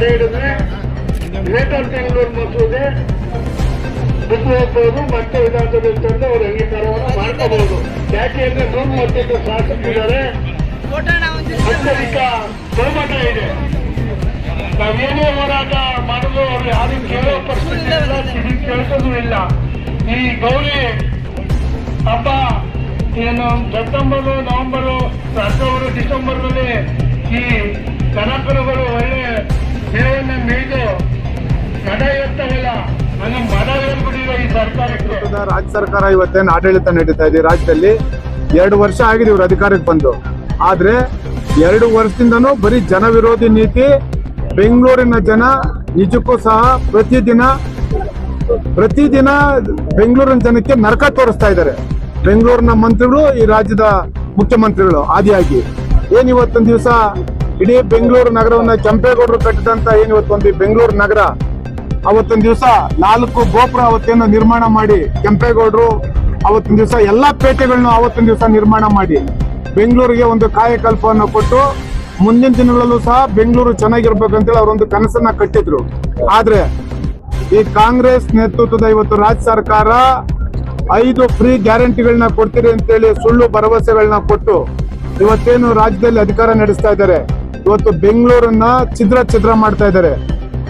ತಡೆ ಹಿಡಿದ್ರೆ ಗ್ರೇಟರ್ ಬೆಂಗಳೂರು ಮಸೂದೆ ಬಿಟ್ಟು ಮತ್ತೆ ವಿಧಾನಸಭೆ ತಂದು ಅವರು ಅಂಗೀಕಾರವನ್ನು ಮಾಡ್ಕೋಬಹುದು. ಯಾಕೆ ಅಂದ್ರೆ ನೂರು ಮೂವತ್ತೈದು ಶಾಸಕರಿದ್ದಾರೆ ಅತ್ಯಧಿಕ ಬಹುಮತ ಇದೆ. ನಾವೇನೇ ಹೋರಾಟ ಮಾಡಲು ಅವ್ರು ಯಾರು ಕೇಳೋ ಪರಿಸ್ಥಿತಿ ಇಲ್ಲ ಕಿವಿ ಕೇಳಿಸೋದು ಇಲ್ಲ. ಈ ಗೌರಿ ಹಬ್ಬ ಏನು ಸೆಪ್ಟೆಂಬರ್, ನವೆಂಬರು ಅಕ್ಟೋಬರ್ ಡಿಸೆಂಬರ್ನಲ್ಲಿ ಈ ಕನಕರುಗಳು ಒಳ್ಳೆ ಮೇವನ್ನ ಮೀರಿದು ಹೇಳ್ಬಿಟ್ಟಿದೆ ಈ ರಾಜ್ಯ ಸರ್ಕಾರ ಇವತ್ತೇನು ಆಡಳಿತ ನಡೀತಾ ಇದೆ. ರಾಜ್ಯದಲ್ಲಿ ಎರಡು ವರ್ಷ ಆಗಿದೆ ಇವರು ಅಧಿಕಾರಕ್ಕೆ ಬಂದು. ಆದ್ರೆ ಎರಡು ವರ್ಷದಿಂದನೂ ಬರೀ ಜನ ವಿರೋಧಿ ನೀತಿ, ಬೆಂಗಳೂರಿನ ಜನ ನಿಜಕ್ಕೂ ಸಹ ಪ್ರತಿದಿನ ಪ್ರತಿದಿನ ಬೆಂಗಳೂರಿನ ಜನಕ್ಕೆ ನರಕ ತೋರಿಸ್ತಾ ಇದ್ದಾರೆ. ಬೆಂಗಳೂರಿನ ಮಂತ್ರಿಗಳು, ಈ ರಾಜ್ಯದ ಮುಖ್ಯಮಂತ್ರಿಗಳು, ಆದಿಯಾಗಿ. ಏನ್ ಇವತ್ತೊಂದು ದಿವಸ ಇಡೀ ಬೆಂಗಳೂರು ನಗರವನ್ನ ಕೆಂಪೇಗೌಡರು ಕಟ್ಟಿದಂತ ಇವತ್ತು ಇವತ್ತೊಂದು ಬೆಂಗಳೂರು ನಗರ? ಅವತ್ತೊಂದು ದಿವಸ ನಾಲ್ಕು ಗೋಪುರ ಅವತ್ತೇನು ನಿರ್ಮಾಣ ಮಾಡಿ ಕೆಂಪೇಗೌಡರು ಅವತ್ತಿನ ದಿವಸ ಎಲ್ಲಾ ಪೇಟೆಗಳನ್ನು ಅವತ್ತಿನ ದಿವಸ ನಿರ್ಮಾಣ ಮಾಡಿ ಬೆಂಗಳೂರಿಗೆ ಒಂದು ಕಾಯಕಲ್ಪವನ್ನು ಕೊಟ್ಟು ಮುಂದಿನ ದಿನಗಳಲ್ಲೂ ಸಹ ಬೆಂಗಳೂರು ಚೆನ್ನಾಗಿರ್ಬೇಕಂತೇಳಿ ಅವರೊಂದು ಕನಸನ್ನ ಕಟ್ಟಿದ್ರು. ಆದ್ರೆ ಈ ಕಾಂಗ್ರೆಸ್ ನೇತೃತ್ವದ ಇವತ್ತು ರಾಜ್ಯ ಸರ್ಕಾರ ಐದು ಫ್ರೀ ಗ್ಯಾರಂಟಿಗಳನ್ನ ಕೊಡ್ತೀರಿ ಅಂತೇಳಿ ಸುಳ್ಳು ಭರವಸೆಗಳನ್ನ ಕೊಟ್ಟು ಇವತ್ತೇನು ರಾಜ್ಯದಲ್ಲಿ ಅಧಿಕಾರ ನಡೆಸ್ತಾ ಇದ್ದಾರೆ? ಇವತ್ತು ಬೆಂಗಳೂರನ್ನ ಛಿದ್ರ ಛಿದ್ರ ಮಾಡ್ತಾ ಇದ್ದಾರೆ.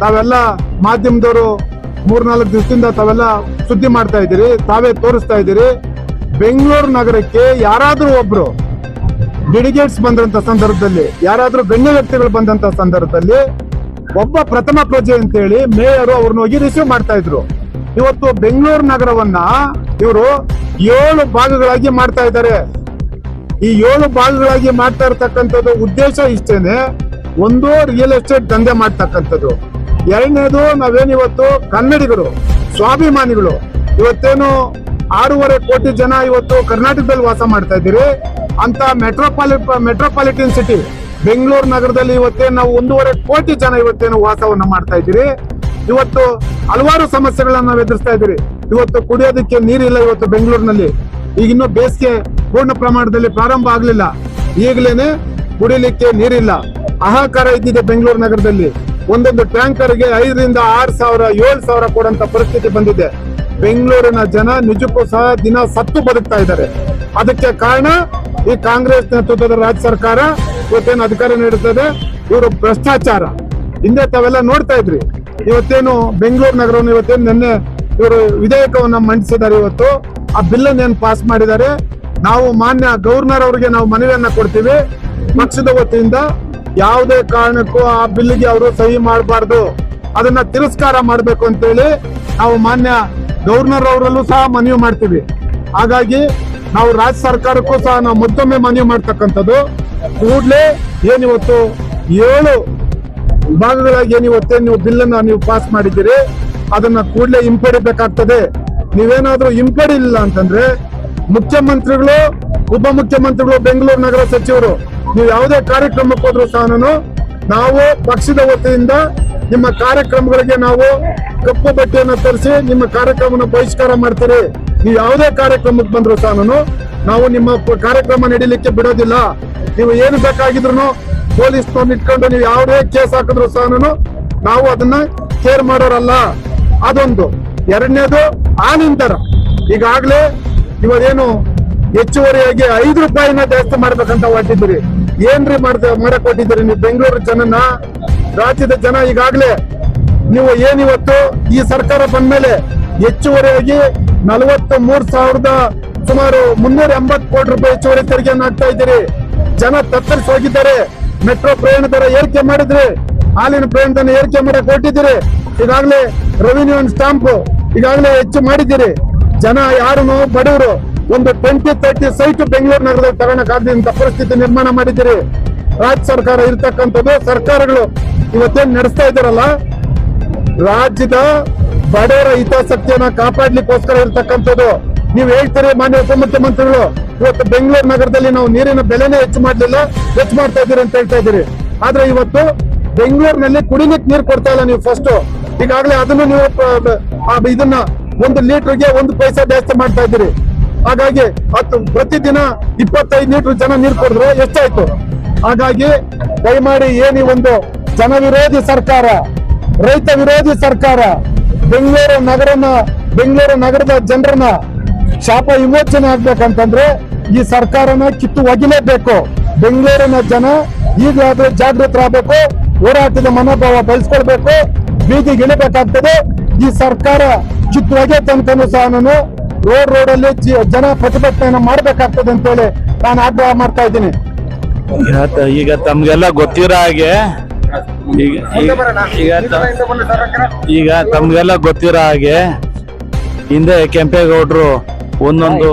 ತಾವೆಲ್ಲ ಮಾಧ್ಯಮದವರು ಮೂರ್ನಾಲ್ಕು ದಿವಸದಿಂದ ತಾವೆಲ್ಲ ಸುದ್ದಿ ಮಾಡ್ತಾ ಇದ್ದೀರಿ, ತಾವೇ ತೋರಿಸ್ತಾ ಇದ್ದೀರಿ. ಬೆಂಗಳೂರು ನಗರಕ್ಕೆ ಯಾರಾದ್ರೂ ಒಬ್ರು ಡೆಲಿಗೇಟ್ಸ್ ಬಂದಂತ ಸಂದರ್ಭದಲ್ಲಿ, ಯಾರಾದ್ರೂ ಗಣ್ಯ ವ್ಯಕ್ತಿಗಳು ಬಂದಂತ ಸಂದರ್ಭದಲ್ಲಿ ಒಬ್ಬ ಪ್ರಥಮ ಪ್ರಜೆ ಅಂತೇಳಿ ಮೇಯರು ಅವ್ರನ್ನ ಹೋಗಿ ರಿಸೀವ್ ಮಾಡ್ತಾ ಇದ್ರು. ಇವತ್ತು ಬೆಂಗಳೂರು ನಗರವನ್ನ ಇವರು ಏಳು ಭಾಗಗಳಾಗಿ ಮಾಡ್ತಾ ಇದ್ದಾರೆ. ಈ ಏಳು ಭಾಗಗಳಾಗಿ ಮಾಡ್ತಾ ಇರ್ತಕ್ಕಂಥದ್ದು ಉದ್ದೇಶ ಇಷ್ಟೇನೆ. ಒಂದು ರಿಯಲ್ ಎಸ್ಟೇಟ್ ದಂಧೆ ಮಾಡ್ತಕ್ಕಂಥದ್ದು. ಎರಡನೇದು ನಾವೇನಿವತ್ತು ಕನ್ನಡಿಗರು, ಸ್ವಾಭಿಮಾನಿಗಳು. ಇವತ್ತೇನು ಆರೂವರೆ ಕೋಟಿ ಜನ ಇವತ್ತು ಕರ್ನಾಟಕದಲ್ಲಿ ವಾಸ ಮಾಡ್ತಾ ಇದ್ದೀರಿ. ಅಂತ ಮೆಟ್ರೋಪಾಲಿ ಮೆಟ್ರೋಪಾಲಿಟನ್ ಸಿಟಿ ಬೆಂಗಳೂರು ನಗರದಲ್ಲಿ ಇವತ್ತೇನು ನಾವು ಒಂದೂವರೆ ಕೋಟಿ ಜನ ಇವತ್ತೇನು ವಾಸವನ್ನು ಮಾಡ್ತಾ ಇದ್ದೀರಿ. ಇವತ್ತು ಹಲವಾರು ಸಮಸ್ಯೆಗಳನ್ನ ನಾವು ಎದುರಿಸ್ತಾ ಇದ್ದೀರಿ. ಇವತ್ತು ಕುಡಿಯೋದಕ್ಕೆ ನೀರಿಲ್ಲ ಇವತ್ತು ಬೆಂಗಳೂರಿನಲ್ಲಿ. ಈಗ ಇನ್ನು ಬೇಸಿಗೆ ಪೂರ್ಣ ಪ್ರಮಾಣದಲ್ಲಿ ಪ್ರಾರಂಭ ಆಗ್ಲಿಲ್ಲ. ಈಗಲೇನೆ ಕುಡಿಲಿಕ್ಕೆ ನೀರಿಲ್ಲ. ಅಹಾಕಾರ ಇದ್ದಿದೆ ಬೆಂಗಳೂರು ನಗರದಲ್ಲಿ. ಒಂದೊಂದು ಟ್ಯಾಂಕರ್ಗೆ ಐದರಿಂದ ಆರು ಸಾವಿರ, ಏಳು ಸಾವಿರ ಕೊಡುವಂತ ಪರಿಸ್ಥಿತಿ ಬಂದಿದೆ. ಬೆಂಗಳೂರಿನ ಜನ ನಿಜಕ್ಕೂ ಸಹ ದಿನ ಸತ್ತು ಬದುಕ್ತಾ ಇದ್ದಾರೆ. ಅದಕ್ಕೆ ಕಾರಣ ಈ ಕಾಂಗ್ರೆಸ್ ನೇತೃತ್ವದ ರಾಜ್ಯ ಸರ್ಕಾರ ಇವತ್ತೇನು ಅಧಿಕಾರ ನೀಡುತ್ತದೆ? ಇವರು ಭ್ರಷ್ಟಾಚಾರ. ಹಿಂದೆ ತಾವೆಲ್ಲ ನೋಡ್ತಾ ಇದ್ರಿ. ಇವತ್ತೇನು ಬೆಂಗಳೂರು ನಗರವನ್ನು ಇವತ್ತೇನು ನಿನ್ನೆ ಇವರು ವಿಧೇಯಕವನ್ನು ಮಂಡಿಸಿದ್ದಾರೆ ಇವತ್ತು. ಆ ಬಿಲ್ ಏನು ಪಾಸ್ ಮಾಡಿದ್ದಾರೆ? ನಾವು ಮಾನ್ಯ ಗವರ್ನರ್ ಅವರಿಗೆ ನಾವು ಮನವಿಯನ್ನ ಕೊಡ್ತೀವಿ. ಪಕ್ಷದ ವತಿಯಿಂದ ಯಾವುದೇ ಕಾರಣಕ್ಕೂ ಆ ಬಿಲ್ಗೆ ಅವರು ಸಹಿ ಮಾಡಬಾರ್ದು. ಅದನ್ನ ತಿರಸ್ಕಾರ ಮಾಡಬೇಕು ಅಂತೇಳಿ ನಾವು ಮಾನ್ಯ ಗವರ್ನರ್ ಅವರಲ್ಲೂ ಸಹ ಮನವಿ ಮಾಡ್ತೀವಿ. ಹಾಗಾಗಿ ನಾವು ರಾಜ್ಯ ಸರ್ಕಾರಕ್ಕೂ ಸಹ ನಾವು ಮತ್ತೊಮ್ಮೆ ಮನವಿ ಮಾಡ್ತಕ್ಕಂಥದ್ದು. ಕೂಡಲೇ ಏನಿವತ್ತು ಏಳು ಭಾಗಗಳಾಗಿ ಏನಿವತ್ತೆ ನೀವು ಬಿಲ್ ನೀವು ಪಾಸ್ ಮಾಡಿದ್ದೀರಿ. ಅದನ್ನ ಕೂಡಲೇ ಹಿಂಪಡಿಬೇಕಾಗ್ತದೆ. ನೀವೇನಾದ್ರೂ ಹಿಂಪಡಿಲಿಲ್ಲ ಅಂತಂದ್ರೆ ಮುಖ್ಯಮಂತ್ರಿಗಳು ಉಪಮುಖ್ಯಮಂತ್ರಿಗಳು ಬೆಂಗಳೂರು ನಗರ ಸಚಿವರು, ನೀವು ಯಾವುದೇ ಕಾರ್ಯಕ್ರಮಕ್ಕೆ ಹೋದ್ರು ಸಹ ನಾವು ಪಕ್ಷದ ವತಿಯಿಂದ ನಿಮ್ಮ ಕಾರ್ಯಕ್ರಮಗಳಿಗೆ ನಾವು ಕಪ್ಪು ಬಟ್ಟೆಯನ್ನು ತರಿಸಿ ನಿಮ್ಮ ಕಾರ್ಯಕ್ರಮವನ್ನು ಬಹಿಷ್ಕಾರ ಮಾಡ್ತೀರಿ. ನೀವು ಯಾವುದೇ ಕಾರ್ಯಕ್ರಮಕ್ಕೆ ಬಂದ್ರು ಸಹ ನಾವು ನಿಮ್ಮ ಕಾರ್ಯಕ್ರಮ ನಡೀಲಿಕ್ಕೆ ಬಿಡೋದಿಲ್ಲ. ನೀವು ಏನು ಬೇಕಾಗಿದ್ರು ಪೊಲೀಸ್ ಇಟ್ಕೊಂಡು ನೀವು ಯಾವುದೇ ಕೇಸ್ ಹಾಕಿದ್ರು ಸಹ ನಾವು ಅದನ್ನ ಕೇರ್ ಮಾಡೋರಲ್ಲ. ಅದೊಂದು. ಎರಡನೇದು ಆನಂತರ ಈಗಾಗಲೇ ಇವರೇನು ಹೆಚ್ಚುವರಿಯಾಗಿ ಐದು ರೂಪಾಯಿನ ಜಾಸ್ತಿ ಮಾಡ್ಬೇಕಂತ ಹೊಟ್ಟಿದ್ರಿ ಏನ್ರಿ ಮಾಡ್ದ ಮಾಡಕ್ ಹೊಟ್ಟಿದ್ದೀರಿ ನೀವು ಬೆಂಗಳೂರು ಜನನ? ರಾಜ್ಯದ ಜನ ಈಗಾಗಲೇ ನೀವು ಏನಿವತ್ತು ಈ ಸರ್ಕಾರ ಬಂದ್ಮೇಲೆ ಹೆಚ್ಚುವರಿಯಾಗಿ ನಲವತ್ತು ಮೂರ್ ಸಾವಿರದ ಸುಮಾರು ಮುನ್ನೂರ ಎಂಬತ್ತು ಕೋಟಿ ರೂಪಾಯಿ ಹೆಚ್ಚುವರಿ ತೆರಿಗೆಯನ್ನು ಹಾಕ್ತಾ ಇದ್ದೀರಿ. ಜನ ತತ್ತರಿಸಿ ಹೋಗಿದ್ದಾರೆ. ಮೆಟ್ರೋ ಪ್ರಯಾಣ ದರ ಏರಿಕೆ ಮಾಡಿದ್ರಿ. ಹಾಲಿನ ಪ್ರಯಾಣ ದರ ಏರಿಕೆ ಮಾಡಕ್ ಹೊರಟಿದ್ದೀರಿ. ಈಗಾಗಲೇ ರೆವಿನ್ಯೂ ಅಂಡ್ ಸ್ಟಾಂಪ್ ಈಗಾಗಲೇ ಹೆಚ್ಚು ಮಾಡಿದ್ದೀರಿ. ಜನ ಯಾರು ಬಡವರು ಒಂದು ಟ್ವೆಂಟಿ ತರ್ಟಿ ಸೈಟ್ ಬೆಂಗಳೂರು ನಗರದಲ್ಲಿ ತಗೊಳಕಾಗದಂತ ಪರಿಸ್ಥಿತಿ ನಿರ್ಮಾಣ ಮಾಡಿದ್ದೀರಿ. ರಾಜ್ಯ ಸರ್ಕಾರ ಇರ್ತಕ್ಕಂಥದ್ದು ಸರ್ಕಾರಗಳು ಇವತ್ತೇನ್ ನಡೆಸ್ತಾ ಇದ್ದಾರಲ್ಲ? ರಾಜ್ಯದ ಬಡವರ ಹಿತಾಸಕ್ತಿಯನ್ನ ಕಾಪಾಡ್ಲಿಕ್ಕೋಸ್ಕರ ಇರ್ತಕ್ಕಂಥದ್ದು. ನೀವು ಹೇಳ್ತೀರಿ ಮಾನ್ಯ ಉಪಮುಖ್ಯಮಂತ್ರಿಗಳು, ಇವತ್ತು ಬೆಂಗಳೂರು ನಗರದಲ್ಲಿ ನಾವು ನೀರಿನ ಬೆಲೆನೇ ಹೆಚ್ಚು ಮಾಡಲಿಲ್ಲ, ಹೆಚ್ಚು ಮಾಡ್ತಾ ಇದ್ದೀರಿ ಅಂತ ಹೇಳ್ತಾ ಇದ್ದೀರಿ. ಆದ್ರೆ ಇವತ್ತು ಬೆಂಗಳೂರಿನಲ್ಲಿ ಕುಡಿಲಿಕ್ಕೆ ನೀರು ಕೊಡ್ತಾ ಇಲ್ಲ ನೀವು ಫಸ್ಟ್ ಈಗಾಗಲೇ ಅದನ್ನು ನೀವು ಇದನ್ನ ಒಂದು ಲೀಟರ್ಗೆ ಒಂದು ಪೈಸೆ ಜಾಸ್ತಿ ಮಾಡ್ತಾ ಇದ್ದೀರಿ. ಹಾಗಾಗಿ ಹತ್ತು, ಪ್ರತಿದಿನ ಇಪ್ಪತ್ತೈದು ಲೀಟರ್ ಜನ ನೀರು ಕೊಡಿದ್ರೆ ಎಷ್ಟಾಯ್ತು? ಹಾಗಾಗಿ ದಯಮಾಡಿ ಏನಿ ಒಂದು ಜನ ವಿರೋಧಿ ಸರ್ಕಾರ, ರೈತ ವಿರೋಧಿ ಸರ್ಕಾರ, ಬೆಂಗಳೂರು ನಗರನ, ಬೆಂಗಳೂರು ನಗರದ ಜನರನ್ನ ಶಾಪ ವಿಮೋಚನೆ ಆಗ್ಬೇಕಂತಂದ್ರೆ ಈ ಸರ್ಕಾರನ ಕಿತ್ತು ಒಗಿಲೇಬೇಕು. ಬೆಂಗಳೂರಿನ ಜನ ಈಗಲಾದ್ರೂ ಜಾಗೃತರಾಗಬೇಕು ಹೋರಾಟದ ಮನೋಭಾವ ಬೆಳೆಸ್ಕೊಳ್ಬೇಕು ಬೀದಿಗೆ ಇಳಿಬೇಕಾಗ್ತದೆ ಈ ಸರ್ಕಾರ ಒಗೆ ತನಕನೂ ಸಹ ನಾನು ರೋಡ್ ರೋಡ್ ಅಲ್ಲಿ ಜನ ಪ್ರತಿಭಟನೆಯನ್ನು ಮಾಡ್ಬೇಕಾಗ್ತದೆ ಅಂತೇಳಿ ನಾನು ಆಗ್ರಹ ಮಾಡ್ತಾ ಇದ್ದೀನಿ. ಈಗ ತಮ್ಗೆಲ್ಲ ಗೊತ್ತಿರೋ ಹಾಗೆ ಈಗ ಈಗ- ಈಗ ತ- ಈಗ ತಮ್ಗೆಲ್ಲ ಗೊತ್ತಿರೋ ಹಾಗೆ ಹಿಂದೆ ಕೆಂಪೇಗೌಡರು ಒಂದೊಂದು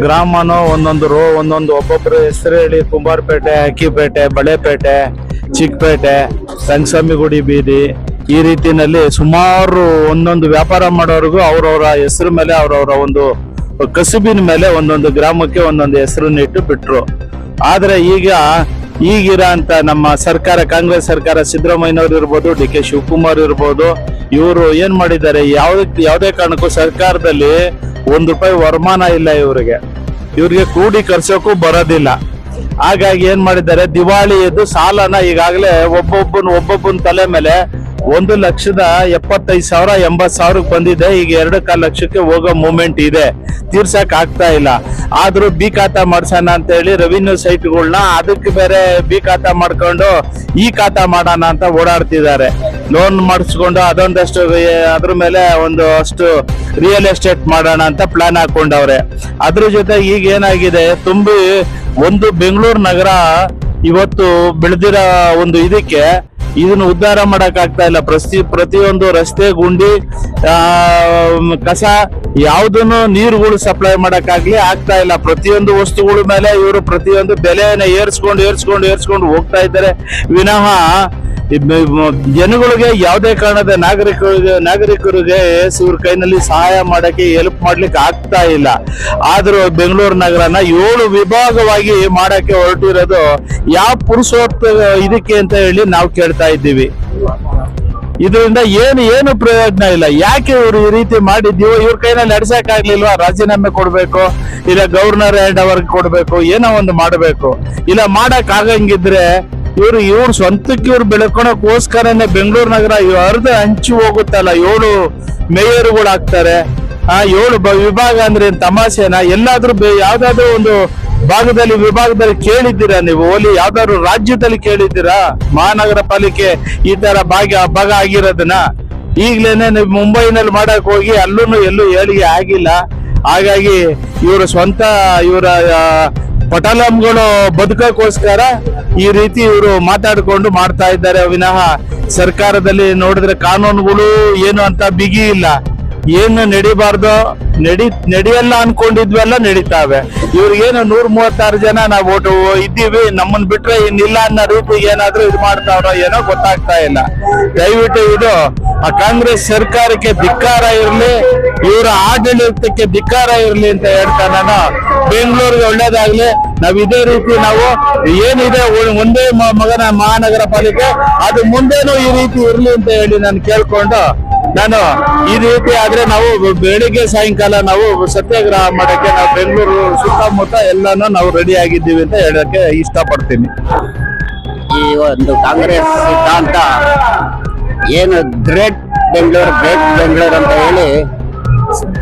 ಗ್ರಾಮನೋ, ಒಂದೊಂದು ರೋ ಒಂದೊಂದು ಒಬ್ಬೊಬ್ರು ಹೆಸರು ಹೇಳಿ ಕುಂಬಾರಪೇಟೆ, ಅಕ್ಕಿಪೇಟೆ, ಬಳೆಪೇಟೆ, ಚಿಕ್ಕಪೇಟೆ ರಂಗಸ್ವಾಮಿಗುಡಿ ಬೀದಿ ಈ ರೀತಿಯಲ್ಲಿ ಸುಮಾರು ಒಂದೊಂದು ವ್ಯಾಪಾರ ಮಾಡೋರಿಗೂ ಅವ್ರವ್ರ ಹೆಸರು ಮೇಲೆ, ಅವರವರ ಒಂದು ಕಸುಬಿನ ಮೇಲೆ ಒಂದೊಂದು ಗ್ರಾಮಕ್ಕೆ ಒಂದೊಂದು ಹೆಸರನ್ನ ಇಟ್ಟು ಬಿಟ್ರು. ಆದ್ರೆ ಈಗ ಈಗಿರೋ ನಮ್ಮ ಸರ್ಕಾರ, ಕಾಂಗ್ರೆಸ್ ಸರ್ಕಾರ, ಸಿದ್ದರಾಮಯ್ಯನವ್ರು ಇರ್ಬೋದು, ಡಿ ಕೆ ಶಿವಕುಮಾರ್ ಇರ್ಬೋದು, ಇವರು ಏನ್ ಮಾಡಿದ್ದಾರೆ? ಯಾವ್ದಕ್, ಯಾವುದೇ ಕಾರಣಕ್ಕೂ ಸರ್ಕಾರದಲ್ಲಿ ಒಂದ್ ರೂಪಾಯಿ ವರಮಾನ ಇಲ್ಲ ಇವರಿಗೆ. ಇವ್ರಿಗೆ ಕೂಡಿ ಕರ್ಸೋಕ್ಕೂ ಬರೋದಿಲ್ಲ. ಹಾಗಾಗಿ ಏನ್ ಮಾಡಿದ್ದಾರೆ? ದಿವಾಳಿ ಎದ್ದು ಸಾಲನ ಈಗಾಗಲೇ ಒಬ್ಬೊಬ್ಬನ ಒಬ್ಬೊಬ್ಬನ ತಲೆ ಮೇಲೆ ಒಂದು ಲಕ್ಷದ ಎಪ್ಪತ್ತೈದು ಸಾವಿರ ಎಂಬತ್ ಸಾವಿರಕ್ಕೆ ಬಂದಿದೆ. ಈಗ ಎರಡು ಕಾಲು ಲಕ್ಷಕ್ಕೆ ಹೋಗೋ ಮೂಮೆಂಟ್ ಇದೆ. ತೀರ್ಸಕ್ ಆಗ್ತಾ ಇಲ್ಲ. ಆದ್ರೂ ಬಿ ಖಾತಾ ಮಾಡ್ಸೋಣ ಅಂತ ಹೇಳಿ ರೆವಿನ್ಯೂ ಸೈಟ್ಗಳನ್ನ ಅದಕ್ಕೆ ಬೇರೆ ಬಿ ಖಾತ ಮಾಡ್ಕೊಂಡು ಈ ಖಾತಾ ಮಾಡೋಣ ಅಂತ ಓಡಾಡ್ತಿದ್ದಾರೆ. ಲೋನ್ ಮಾಡಿಸ್ಕೊಂಡು ಅದೊಂದಷ್ಟು, ಅದ್ರ ಮೇಲೆ ಒಂದು ಅಷ್ಟು ರಿಯಲ್ ಎಸ್ಟೇಟ್ ಮಾಡೋಣ ಅಂತ ಪ್ಲಾನ್ ಹಾಕೊಂಡವ್ರೆ. ಅದ್ರ ಜೊತೆ ಈಗ ಏನಾಗಿದೆ, ತುಂಬಿ ಒಂದು ಬೆಂಗಳೂರು ನಗರ ಇವತ್ತು ಬೆಳೆದಿರೋ ಒಂದು ಇದಕ್ಕೆ ಇದನ್ನ ಉದ್ಧಾರ ಮಾಡಕ್ ಆಗ್ತಾ ಇಲ್ಲ. ಪ್ರತಿ ಪ್ರತಿಯೊಂದು ರಸ್ತೆ ಗುಂಡಿ ಕಸ ಯಾವ್ದನ್ನು ನೀರುಗಳು ಸಪ್ಲೈ ಮಾಡಕ್ಕಾಗ್ಲಿ ಆಗ್ತಾ ಇಲ್ಲ. ಪ್ರತಿಯೊಂದು ವಸ್ತುಗಳ ಮೇಲೆ ಇವರು ಪ್ರತಿಯೊಂದು ಬೆಲೆಯನ್ನ ಏರ್ಸ್ಕೊಂಡು ಏರ್ಸ್ಕೊಂಡು ಏರ್ಸ್ಕೊಂಡು ಹೋಗ್ತಾ ಇದ್ದಾರೆ. ವಿನಃ ಜನಗಳಿಗೆ ಯಾವುದೇ ಕಾರಣದ ನಾಗರಿಕರಿಗೆ ನಾಗರಿಕರಿಗೆ ಇವ್ರ ಕೈನಲ್ಲಿ ಸಹಾಯ ಮಾಡಕ್ಕೆ ಹೆಲ್ಪ್ ಮಾಡ್ಲಿಕ್ಕೆ ಆಗ್ತಾ ಇಲ್ಲ. ಆದ್ರೂ ಬೆಂಗಳೂರು ನಗರನ ಏಳು ವಿಭಾಗವಾಗಿ ಮಾಡಕ್ಕೆ ಹೊರಟಿರೋದು ಯಾವ ಪುರುಷೋತ್ತ ಇದಕ್ಕೆ ಅಂತ ಹೇಳಿ ನಾವು ಕೇಳ್ತಾ ಇದ್ದೀವಿ. ಇದರಿಂದ ಏನು ಏನು ಪ್ರಯೋಜನ ಇಲ್ಲ. ಯಾಕೆ ಇವರು ಈ ರೀತಿ ಮಾಡಿದ್ಯೋ, ಇವ್ರ ಕೈನಲ್ಲಿ ನಡ್ಸಕ್ ಆಗ್ಲಿಲ್ವಾ? ರಾಜೀನಾಮೆ ಕೊಡ್ಬೇಕು, ಇಲ್ಲ ಗವರ್ನರ್ ಹ್ಯಾಂಡ್ ಅವರ್ ಕೊಡ್ಬೇಕು, ಏನೋ ಒಂದು ಮಾಡಬೇಕು. ಇಲ್ಲ ಮಾಡಕ್ ಆಗಂಗಿದ್ರೆ ಇವ್ರು, ಇವ್ರ ಸ್ವಂತಕ್ಕೆ ಇವ್ರು ಬೆಳ್ಕೊಳಕ್ಕೋಸ್ಕರನೇ ಬೆಂಗಳೂರು ನಗರ ಅರ್ಧ ಹಂಚಿ ಹೋಗುತ್ತಲ್ಲ, ಏಳು ಮೇಯರ್ಗಳು ಆಗ್ತಾರೆ ಆ ಏಳು ವಿಭಾಗ ಅಂದ್ರೆ ತಮಾಷೆನಾ? ಎಲ್ಲಾದ್ರೂ ಯಾವ್ದಾದ್ರು ಒಂದು ಭಾಗದಲ್ಲಿ, ವಿಭಾಗದಲ್ಲಿ ಕೇಳಿದ್ದೀರಾ ನೀವು? ಓಲಿ ಯಾವ್ದಾದ್ರು ರಾಜ್ಯದಲ್ಲಿ ಕೇಳಿದ್ದೀರಾ? ಮಹಾನಗರ ಪಾಲಿಕೆ ಈ ತರ ಭಾಗ ಭಾಗ ಆಗಿರೋದನ್ನ? ಈಗ್ಲೇನೆ ನೀವು ಮುಂಬೈನಲ್ಲಿ ಮಾಡಕ್ ಹೋಗಿ ಅಲ್ಲೂ ಎಲ್ಲೂ ಏಳಿಗೆ ಆಗಿಲ್ಲ. ಹಾಗಾಗಿ ಇವರ ಸ್ವಂತ ಇವರ ಪಟಾಲಂಗಳು ಬದುಕಕ್ಕೋಸ್ಕರ ಈ ರೀತಿ ಇವರು ಮಾತಾಡಿಕೊಂಡು ಮಾಡ್ತಾ ಇದ್ದಾರೆ. ವಿನಃ ಸರ್ಕಾರದಲ್ಲಿ ನೋಡಿದ್ರೆ ಕಾನೂನುಗಳು ಏನು ಅಂತ ಬಿಗಿ ಇಲ್ಲ. ಏನು ನಡಿಬಾರ್ದು? ನಡಿ ನಡಿಯಲ್ಲ ಅನ್ಕೊಂಡಿದ್ವೆಲ್ಲ ನಡೀತಾವೆ. ಇವ್ರಿಗೇನು ನೂರ ಮೂವತ್ತಾರು ಜನ ನಾವು ಓಟು ಇದ್ದೀವಿ, ನಮ್ಮನ್ ಬಿಟ್ರೆ ಇನ್ನಿಲ್ಲ ಅನ್ನೋ ರೂಪಿಗೆ ಏನಾದ್ರೂ ಇದು ಮಾಡ್ತಾವ್ರೋ ಏನೋ ಗೊತ್ತಾಗ್ತಾ ಇಲ್ಲ. ದಯವಿಟ್ಟು ಇದು, ಆ ಕಾಂಗ್ರೆಸ್ ಸರ್ಕಾರಕ್ಕೆ ಧಿಕ್ಕಾರ ಇರ್ಲಿ, ಇವರ ಆಡಳಿತಕ್ಕೆ ಧಿಕ್ಕಾರ ಇರ್ಲಿ ಅಂತ ಹೇಳ್ತಾ ನಾನು. ಬೆಂಗಳೂರಿಗೆ ಒಳ್ಳೇದಾಗ್ಲಿ. ನಾವ್ ಇದೇ ರೀತಿ ನಾವು ಏನಿದೆ ಒಂದೇ ಮಗನ ಮಹಾನಗರ ಪಾಲಿಕೆ, ಅದು ಮುಂದೇನು ಈ ರೀತಿ ಇರ್ಲಿ ಅಂತ ಹೇಳಿ ನಾನು ಕೇಳ್ಕೊಂಡು ನಾನು ಈ ರೀತಿ ಆದ್ರೆ ನಾವು ಬೆಳಿಗ್ಗೆ ಸಾಯಂಕಾಲ ನಾವು ಸತ್ಯಾಗ್ರಹ ಮಾಡಕ್ಕೆ ನಾವು ಬೆಂಗಳೂರು ಸುತ್ತಮುತ್ತ ಎಲ್ಲಾನು ನಾವು ರೆಡಿ ಆಗಿದ್ದೀವಿ ಅಂತ ಹೇಳಕ್ಕೆ ಇಷ್ಟಪಡ್ತೀನಿ. ಈ ಒಂದು ಕಾಂಗ್ರೆಸ್ ಸಿದ್ಧಾಂತ ಏನು ಗ್ರೇಟ್ ಬೆಂಗಳೂರು ಗ್ರೇಟ್ ಬೆಂಗಳೂರು ಅಂತ ಹೇಳಿ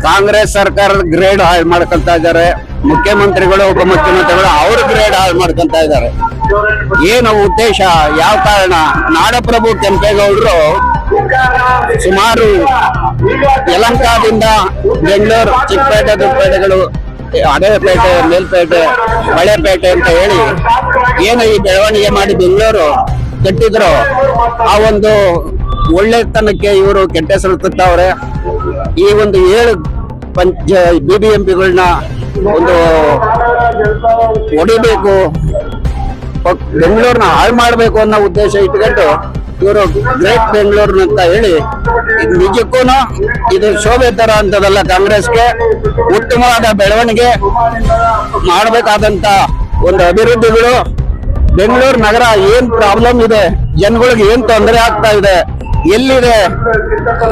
ಕಾಂಗ್ರೆಸ್ ಸರ್ಕಾರದ ಗ್ರೇಡ್ ಹಾಳು ಮಾಡ್ಕೊಂತ ಇದ್ದಾರೆ. ಮುಖ್ಯಮಂತ್ರಿಗಳು, ಉಪಮುಖ್ಯಮಂತ್ರಿಗಳು ಅವ್ರ ಗ್ರೇಡ್ ಹಾಳು ಮಾಡ್ಕೊಂತ ಇದ್ದಾರೆ. ಏನು ಉದ್ದೇಶ, ಯಾವ ಕಾರಣ? ನಾಡಪ್ರಭು ಕೆಂಪೇಗೌಡರು ಸುಮಾರು ಯಲಂಕಾದಿಂದ ಬೆಂಗಳೂರು ಚಿಕ್ಕಪೇಟೆ ದುಪ್ಪೇಟೆಗಳು ಅಡವೆಪೇಟೆ ಮೇಲ್ಪೇಟೆ ಬಳೆಪೇಟೆ ಅಂತ ಹೇಳಿ ಏನು ಈ ಬೆಳವಣಿಗೆ ಮಾಡಿ ಬೆಂಗಳೂರು ಕಟ್ಟಿದ್ರು, ಆ ಒಂದು ಒಳ್ಳೆತನಕ್ಕೆ ಇವರು ಕೆಟ್ಟ ಹೆಸರು ಈ ಒಂದು ಏಳು ಪಂಚ ಬಿ ಬಿ ಎಂ ಪಿಗಳನ್ನ ಒಂದು ಹೊಡಿಬೇಕು ಬೆಂಗಳೂರನ್ನ ಹಾಳು ಮಾಡಬೇಕು ಅನ್ನೋ ಉದ್ದೇಶ ಇಟ್ಕೊಂಡು ಇವರು ಗ್ರೇಟ್ ಬೆಂಗಳೂರು ಅಂತ ಹೇಳಿ, ಇದು ನಿಜಕ್ಕೂ ಇದು ಶೋಭೆ ತರ ಅಂತದಲ್ಲ ಕಾಂಗ್ರೆಸ್ಗೆ, ಉತ್ತಮವಾದ ಬೆಳವಣಿಗೆ ಮಾಡಬೇಕಾದಂತ ಒಂದು ಅಭಿವೃದ್ಧಿಗಳು. ಬೆಂಗಳೂರು ನಗರ ಏನ್ ಪ್ರಾಬ್ಲಮ್ ಇದೆ, ಜನಗಳಿಗೆ ಏನ್ ತೊಂದರೆ ಆಗ್ತಾ ಇದೆ, ಎಲ್ಲಿದೆ,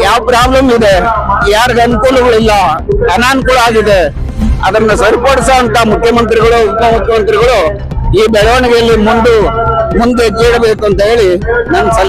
ಯಾವ ಪ್ರಾಬ್ಲಮ್ ಇದೆ, ಯಾರಿಗ ಅನುಕೂಲಗಳಿಲ್ಲ ಅನಾನುಕೂಲ ಆಗಿದೆ, ಅದನ್ನ ಸರಿಪಡಿಸೋ ಅಂತ ಮುಖ್ಯಮಂತ್ರಿಗಳು, ಉಪಮುಖ್ಯಮಂತ್ರಿಗಳು ಈ ಬೆಳವಣಿಗೆಯಲ್ಲಿ ಮುಂದೆ ಮುಂದೆ ಕೇಳಬೇಕು ಅಂತ ಹೇಳಿ ಸಲ